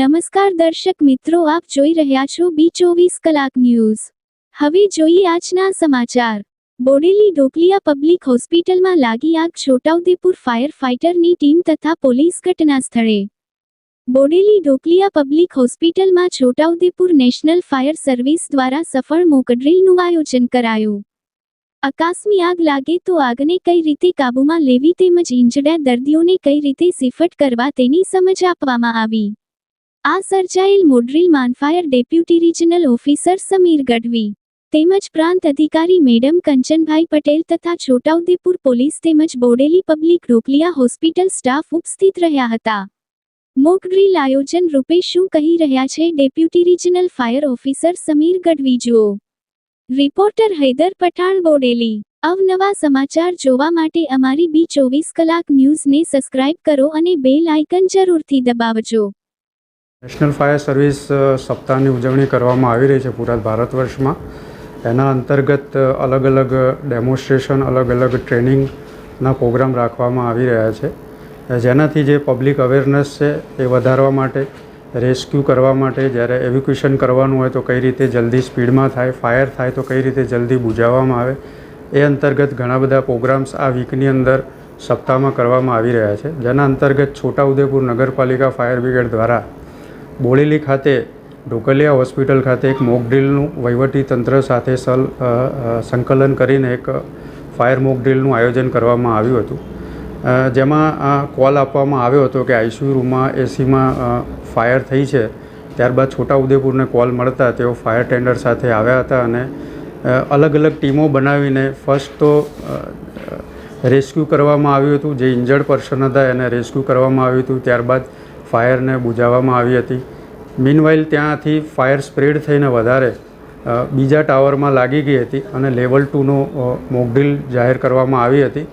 નમસ્કાર દર્શક મિત્રો, આપ જોઈ રહ્યા છો બી ચોવીસ કલાક ન્યૂઝ. હવે જોઈએ આજના સમાચાર. બોડેલી ઢોકલિયા પબ્લિક હોસ્પિટલમાં લાગી આગ છોટાઉદેપુર ફાયર ફાઇટરની ટીમ તથા પોલીસ ઘટના સ્થળે. બોડેલી ઢોકલિયા પબ્લિક હોસ્પિટલમાં છોટાઉદેપુર નેશનલ ફાયર સર્વિસ દ્વારા સફળ મોકડ્રીલનું આયોજન કરાયું. અકાસ્મી આગ લાગે તો આગને કઈ રીતે કાબૂમાં લેવી તેમજ ઇંજડ્યા દર્દીઓને કઈ રીતે સિફટ કરવા તેની સમજ આપવામાં આવી. આ સર્જાયેલ મોડ્રીલ માનફાયર deputy regional officer Samir Gadhvi તેમજ પ્રાંત અધિકારી મેડમ કંચનભાઈ પટેલ તથા છોટાઉદેપુર પોલીસ તેમજ બોડેલી પબ્લિક રોકલિયા હોસ્પિટલ સ્ટાફ ઉપસ્થિત રહ્યા હતા. મોક આયોજન રૂપે શું કહી રહ્યા છે deputy regional fire officer Samir Gadhvi જુઓ. રિપોર્ટર હૈદર પઠાણ બોડેલી. અવનવા સમાચાર જોવા માટે અમારી બી ચોવીસ કલાક ન્યૂઝને સબસ્ક્રાઇબ કરો અને બેલ આઇકન જરૂરથી દબાવજો. નેશનલ ફાયર સર્વિસ સપ્તાહની ઉજવણી કરવામાં આવી રહી છે પૂરા ભારત વર્ષમાં. એના અંતર્ગત અલગ અલગ ડેમોન્સ્ટ્રેશન અલગ અલગ ટ્રેનિંગના પ્રોગ્રામ રાખવામાં આવી રહ્યા છે. જેનાથી જે પબ્લિક અવેરનેસ છે એ વધારવા માટે, રેસ્ક્યુ કરવા માટે, જ્યારે એવિક્યુશન કરવાનું હોય તો કઈ રીતે જલ્દી સ્પીડમાં થાય, ફાયર થાય તો કઈ રીતે જલ્દી બુજાવવામાં આવે, એ અંતર્ગત ઘણા બધા પ્રોગ્રામ્સ આ વીકની અંદર સપ્તાહમાં કરવામાં આવી રહ્યા છે. જેના અંતર્ગત છોટાઉદેપુર નગરપાલિકા ફાયર બ્રિગેડ દ્વારા બોડેલી ખાતે, ઢોકલિયા હોસ્પિટલ ખાતે એક મોકડ્રીલનું વહીવટી તંત્ર સાથે સલ સંકલન કરીને એક ફાયર મોકડ્રીલનું આયોજન કરવામાં આવ્યું હતું. જેમાં કોલ આપવામાં આવ્યો હતો કે આઈસીયુ રૂમમાં એસીમાં ફાયર થઈ છે. ત્યારબાદ છોટાઉદેપુરને કોલ મળતા તેઓ ફાયર ટેન્ડર સાથે આવ્યા હતા અને અલગ અલગ ટીમો બનાવીને ફર્સ્ટ તો રેસ્ક્યુ કરવામાં આવ્યું હતું. જે ઇન્જર્ડ પર્સન હતા એને રેસ્ક્યુ કરવામાં આવ્યું હતું. ત્યારબાદ ફાયરને બુઝાવવામાં આવી હતી. મીનવાઇલ ત્યાંથી ફાયર સ્પ્રેડ થઈને વધારે બીજા ટાવરમાં લાગી ગઈ હતી અને લેવલ ટુનો મોકડ્રીલ જાહેર કરવામાં આવી હતી.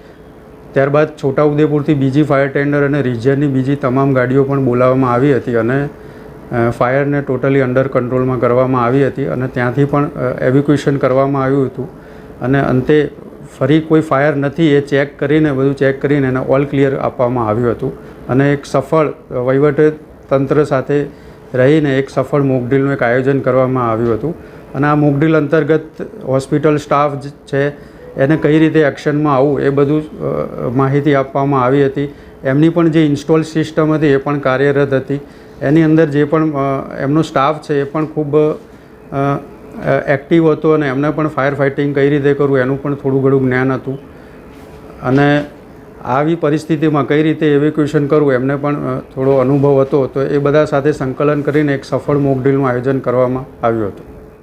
ત્યારબાદ છોટાઉદેપુરથી બીજી ફાયર ટેન્ડર અને રિજિયનની બીજી તમામ ગાડીઓ પણ બોલાવવામાં આવી હતી અને ફાયરને ટોટલી અંડર કંટ્રોલમાં કરવામાં આવી હતી અને ત્યાંથી પણ એવિક્યુએશન કરવામાં આવ્યું હતું. અને અંતે ફરી કોઈ ફાયર નથી, એ ચેક કરીને, બધું ચેક કરીને એને ઓલ ક્લિયર આપવામાં આવ્યું હતું. અને એક સફળ વહીવટ તંત્ર સાથે રહીને એક સફળ મોકડ્રીલનું એક આયોજન કરવામાં આવ્યું હતું. અને આ મોકડ્રીલ અંતર્ગત હોસ્પિટલ સ્ટાફ છે, એને કઈ રીતે એક્શનમાં આવવું, એ બધું માહિતી આપવામાં આવી હતી. એમની પણ જે ઇન્સ્ટોલ સિસ્ટમ હતી, એ પણ કાર્યરત હતી. એની અંદર જે પણ એમનો સ્ટાફ છે, એ પણ ખૂબ એક્ટિવ હતો અને એમને પણ ફાયર ફાઇટિંગ કઈ રીતે કરવું એનું પણ થોડું ઘણું જ્ઞાન હતું. અને આવી પરિસ્થિતિમાં કઈ રીતે એવિક્યુએશન કરવું એમને પણ થોડો અનુભવ હતો. તો એ બધા સાથે સંકલન કરીને એક સફળ મોક ડ્રીલનું આયોજન કરવામાં આવ્યું હતું.